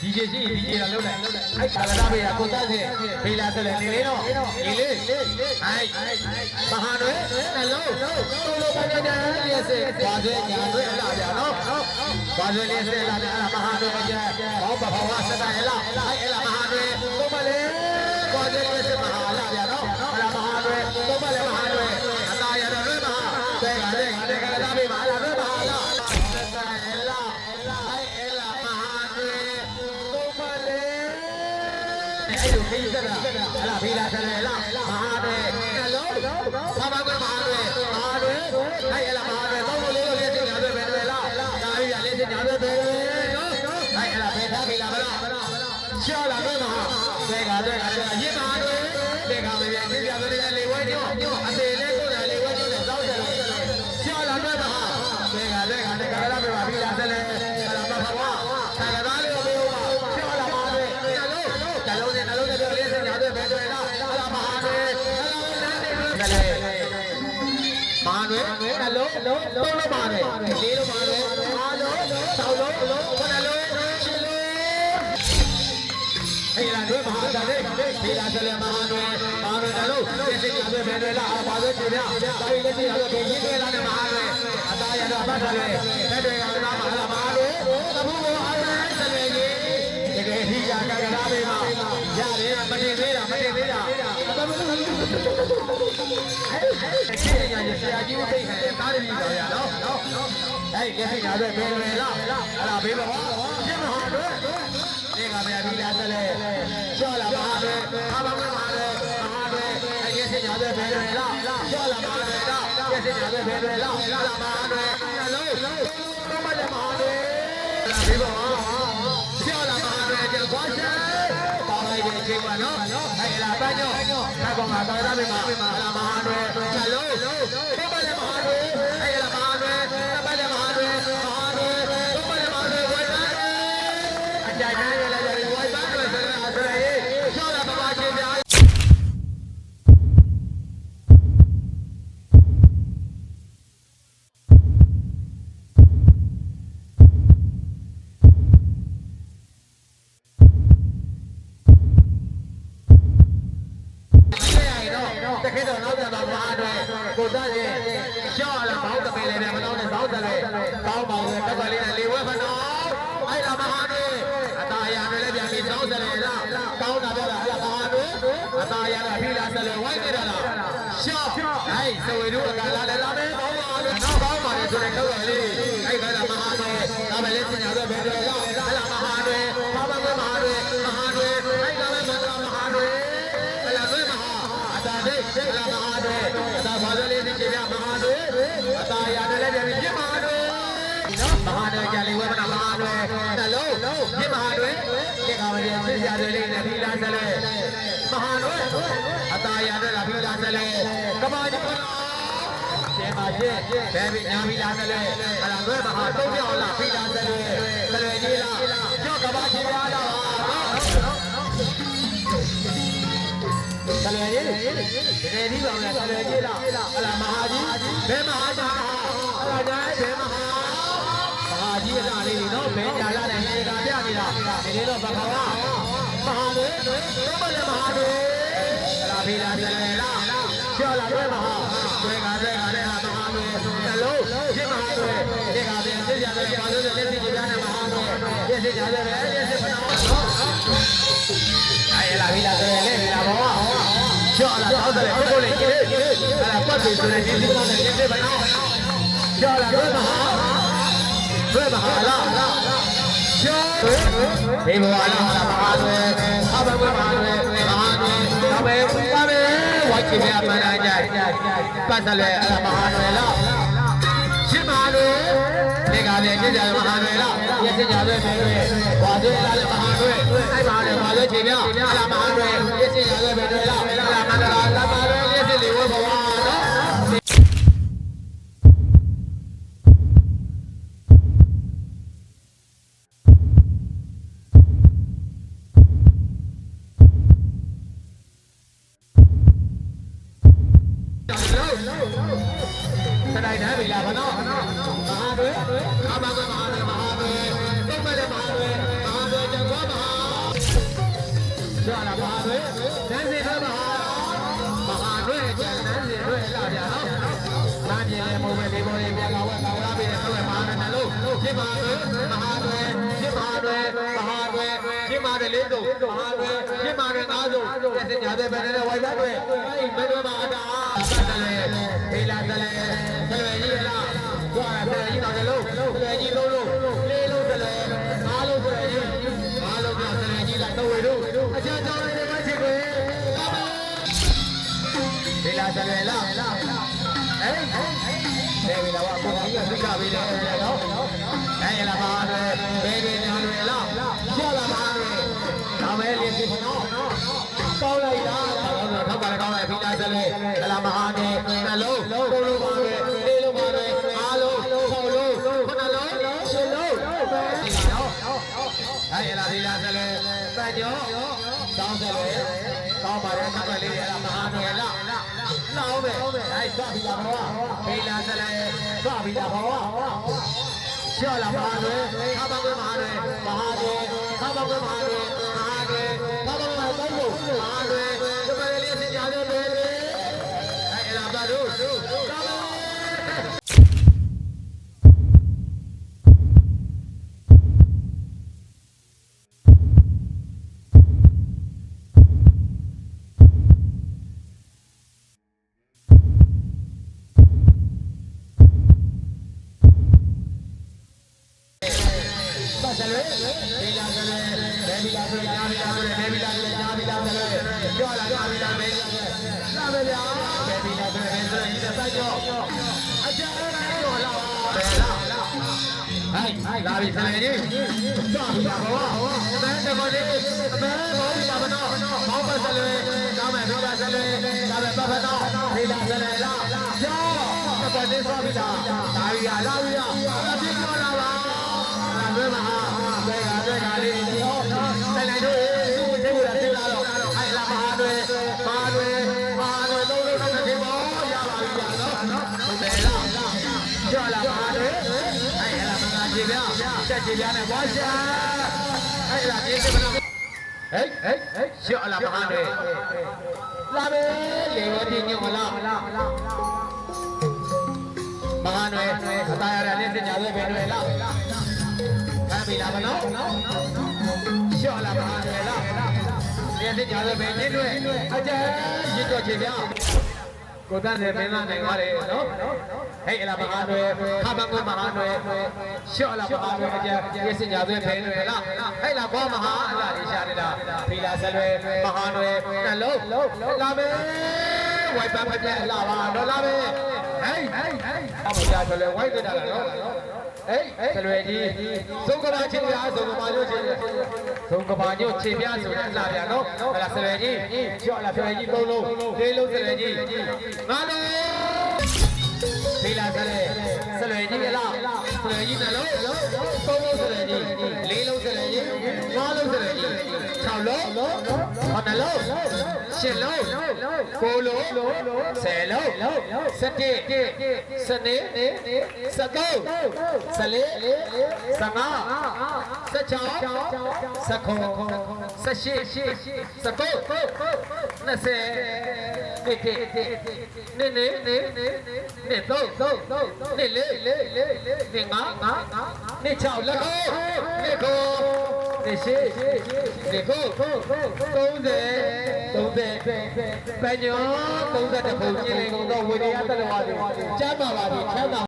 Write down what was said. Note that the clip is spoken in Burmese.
ဒီကျေရှိဒီကျေလာလုံးလိုက်အဲ့ကာလာဘေးကကိုသားစင်ဖေးလာဆက်လေနေလေးတော့ဒီလေးအဲ့မဟာတွေနှလုံးသုံးလုံးပါကြတယ်လျက်စေဘာစေညာတွေအလားဗျာနော်ဘာစေလျက်စေလာတယ်အဲ့မဟာတွေအကျဘောဘဘဝစတာဟဲ့လား လိုခေးစက်တာ မဟာတွေနှလုံးသုံးလုံးပါတယ်လေးလုံးပါတယ်အားလုံး၆လုံးခုနလုံးရှင်းလုံးဟေးလာတွေမဟာတယ်ဒီလာတယ်မဟာတွေမဟာတွေနှလုံးသိစင်ညာပဲပဲတွေ့လားအားပါပဲကြည့်ပြဒါရီလက်စီရတော့ဘယ်ရင်းခဲ့လားနဲ့မဟာတွေအသားရတော့ပတ်တယ် အဲ့ဒီညာဆရာကြီးသိခိုင်းတားရည်တော်ရနော်နော်အဲ့ဒီလက်ရှိညာပဲဘယ်လိုလဲလားအဲ့ဒါဘေးဘောရှင်းမဟာတို့ဒီကဗျာဒီလားဆက်လေရှော့လာပါပဲအားပါမပါလေမဟာပဲအဲ့ဒီလက်ရှိညာပဲဘယ်လိုလဲလားရှော့လာပါပဲတော့လက်ရှိညာပဲဘယ်လိုလဲလားလာပါပဲနှလုံးတော့မလည်းမဟာပဲဘေးဘောရှော့လာပါပဲကြောက်သွားချင်ပါလို က်တဲ့အချိန်ပါနော်အဲ့လာပန်းညောဘက်ကောင်ကတော်ရပြီမှာလာမဟာတွေနှလုံးတော့မလည်းမဟာတွေအဲ့လာမဟာတွေတော့မလည်းမဟာတွေမဟာတွေတော့မလည်းမဟာတွေဝိုင်းပါအကြိုက်တန်းရလာကြတယ်ဝိုင်းပါဆိုတဲ့ဆိုတဲ့ရှော့လာပါပါချင်းပြား နော်တခေတ်တော်နောက်ပြန်ပါမှာအတွက်ကိုသားရဲ့ရှော့လာဘောင်းတပင်လေးနဲ့မတော်နဲ့ဘောင်းတလေးကောင်းပါရဲ့တက်ကလေးနဲ့လေဝဲဖနော်အဲ့ဒါမဟာနဲ့အတာရံလည်းပြန်ပြီးတောင်းတယ်လားကောင်းတာပြောတာအဲ့ဒါမဟာနဲ့အတာရံကပြီးလာတယ်ဝိုင်းနေတာလားရှော့အဲ့စဝေတို့အကလာလည်းလာတယ်ဘောင်းပါနဲ့နောက်ဘောင်းပါနဲ့ဆိုရင်တော့လေ ဘယ်ပြီးညာပြီးလားစလဲအလားတွေမဟာတုံးပြောင်းလားပြီးလားစလဲစလဲကြီးလားကြောက်ကဘာကြီးလားနော်ဆလရေတကယ်ကြီးပါလားဆလရေကြီးလားဟလာမဟာကြီးဘယ်မဟာကြီးဟလာကြဘယ်မဟာမဟာကြီးအလားလေးနော်ဘယ်ညာလာတယ်လေကပြနေတာဒီနေ့တော့ဘခဝါမဟာလေတော့မလည်းမဟာလေဟလာဖေးလာဆလရေလားကျော်လာတော့မဟာတွေကားတွေကားတဲ့ဟာမဟာလေနှလုံး ရှင်းမဟာ ရှင်းကြတယ်မဟာတွေလားရရှင်းကြတယ်ပဲဝါတွေလားလည်းမဟာတွေအဲ့မဟာတွေပါလို့ချိန်ပြအဲ့ဒါမဟာတွေရရှင်းကြတယ်ပဲလားအဲ့ဒါမန္တလာသမားတွေရရှင်းလေဝဘဝနော်စတိုင်တန်းပြီလားဗနော်မ ဟာတွဲအာမကမဟာတွဲမဟာတွဲတိတ်မတဲ့မဟာတွဲမဟာတွဲကြောက်မဟာကျွမ်းလာမဟာတွဲနန်းစီတွဲမဟာမဟာတွဲကျန်နန်းစီတွဲလာကြနော်နားမြင်လည်းမဟုတ်ပဲဒီပေါ်ရင်ပြန်လာဝက်လာလာပြီးတဲ့တွဲမဟာနှလုံးဖြစ်ပါတွဲမဟာတွဲဖြစ်ပါတွဲမဟာတွဲဖြစ်ပါတဲ့လေးတို့မဟာတွဲဖြစ်ပါတဲ့သားတို့တက်တင်ကြတဲ့ဘယ်နဲ့ဝိုင်သားတွဲအဲ့ဘယ်တော့မှအတားတလဲဟေးလာတလဲဆယ်ရည်လား ကြွားတယ်ကြီးတော့လ ကျော်တောင်းစလေကောင်းပါလေထောက်ပါလေးအလာမဟာနေလားလောက်ပဲအဲ့သွားပြီလားဘောဖိလာစလေသွားပြီလားဘောရှော့လာပါလေခါပါကွေးပါလေမဟာနေခါပါကွေးပါလေမဟာနေခါပါကွေးပါတော့လို့မဟာနေဒီမလေးစင်ကြတယ်ပဲအဲ့လာပါတို့ကာပါ ပတ်စလဲဒေလာစလဲဒေဗီလာစလဲညာဗီလာစလဲဒေဗီလာစလဲညာဗီလာစလဲကြောလာညာဗီလာမဲလာမယ်ဗျာဒေဗီလာစလဲဒေဗီလာစလဲကြောအကြအဲ့ဒါကြောလာဘယ်လာဟိုင် ဗျာတက်ကြီးဗျာနဲ့ဘွားရှာအဲ့လာဒီစမနာဟဲ့ဟဲ့ဟဲ့ကြောက်လာမဟာတွေလာမယ်လေဝတိညွန့်လာမဟာတွေအသားရတဲ့လက်စညာတွေပဲတွေလားခံပြီလားမနော်ရှော့လာပါလေလားဒီအစ်ညာလည်းပဲညင်းတွေအကျဉ်းရစ်တော့ချေဗျာ ကိုတန်းနဲ့မင်းသားနိုင်သွားတယ်နော်ဟဲ့အလားမဟာတွေခါပန်ကွမဟာတွေရှော့လာမဟာတွေအကျဉ်းရစ်စညာတွေပဲတွေလားဟဲ့လားဘောမဟာအလားဒီရှာနေတာဖီလာဆက်လွယ်မဟာတွေနှလုံးလာမယ်ဝိုက်ပန်ဖက်အလားပါတော့လာမယ်ဟဲ့ဟဲ့ဟဲ့အမကြာဆိုလဲဝိုက်ကြတာလားနော် ဟေးဆလွယ်ကြီးသုံးကဘာချင်းပြားသုံးကဘာညို့ချင်းသုံးကဘာညို့ချင်းပြားဆိုတဲ့လာပြန်နော်ဟဲ့လားဆလွယ်ကြီးကြော့လာဆလွယ်ကြီးသုံးလုံးလေးလုံးဆလွယ်ကြီးငါလုံးဒီလာဆလွယ်ဆလွယ်ကြီးလား ဆရာကြီးနဲ့လုံးသုံးလုံးဆရာကြီးလေးလုံးဆရာကြီးငါးလုံးဆရာကြီး၆လုံး၇လုံး၈လုံး၉လုံး၁၀လုံး၁၁၁၂၁၃၁၄၁၅၁၆၁၇၁၈၁၉၂၀ တစ်တစ်နှစ်နှစ်နှစ်နှစ်သုံးနှစ်လေးနှစ်ငါးနှစ်ခြောက်လက်ကိုနှစ်ကိုနှစ်ရှိနှစ်ကို30 30ပညော31ပုံကျင်းလေကုန်သောဝိရိယတ္တဝါတွေကျမ်းပါပါသည်ချမ်းသာ